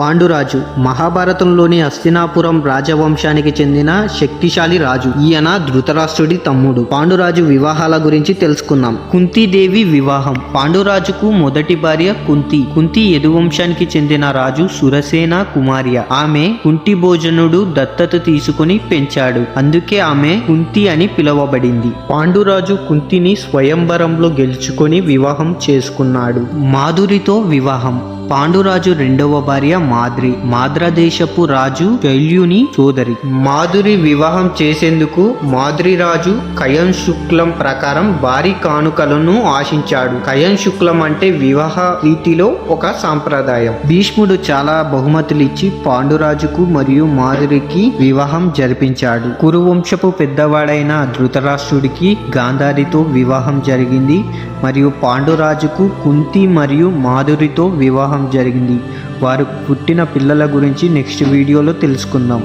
పాండురాజు. మహాభారతంలోని హస్తినాపురం రాజవంశానికి చెందిన శక్తిశాలి రాజు. ఈయన ధృతరాష్ట్రుడి తమ్ముడు. పాండురాజు వివాహాల గురించి తెలుసుకుందాం. కుంతీదేవి వివాహం. పాండురాజుకు మొదటి భార్య కుంతి. కుంతి యదువంశానికి చెందిన రాజు సురసేన కుమార్య. ఆమె కుంటి భోజనుడు దత్తత తీసుకుని పెంచాడు. అందుకే ఆమె కుంతి అని పిలువబడింది. పాండురాజు కుంతిని స్వయంవరంలో గెలుచుకొని వివాహం చేసుకున్నాడు. మాధురితో వివాహం. పాండురాజు రెండవ భార్య మాద్రి మాద్రదేశపు రాజు శల్యుని సోదరి. మాధురి వివాహం చేసేందుకు మాద్రి రాజు కయం శుక్లం ప్రకారం భారీ కానుకలను ఆశించాడు. కయం శుక్లం అంటే వివాహ రీతిలో ఒక సాంప్రదాయం. భీష్ముడు చాలా బహుమతులు ఇచ్చి పాండురాజుకు మరియు మాధురికి వివాహం జరిపించాడు. కురువంశపు పెద్దవాడైన ధృతరాష్ట్రుడికి గాంధారితో వివాహం జరిగింది మరియు పాండురాజుకు కుంతి మరియు మాధురితో వివాహం వివాహం జరిగింది. వారు పుట్టిన పిల్లల గురించి నెక్స్ట్ వీడియోలో తెలుసుకుందాం.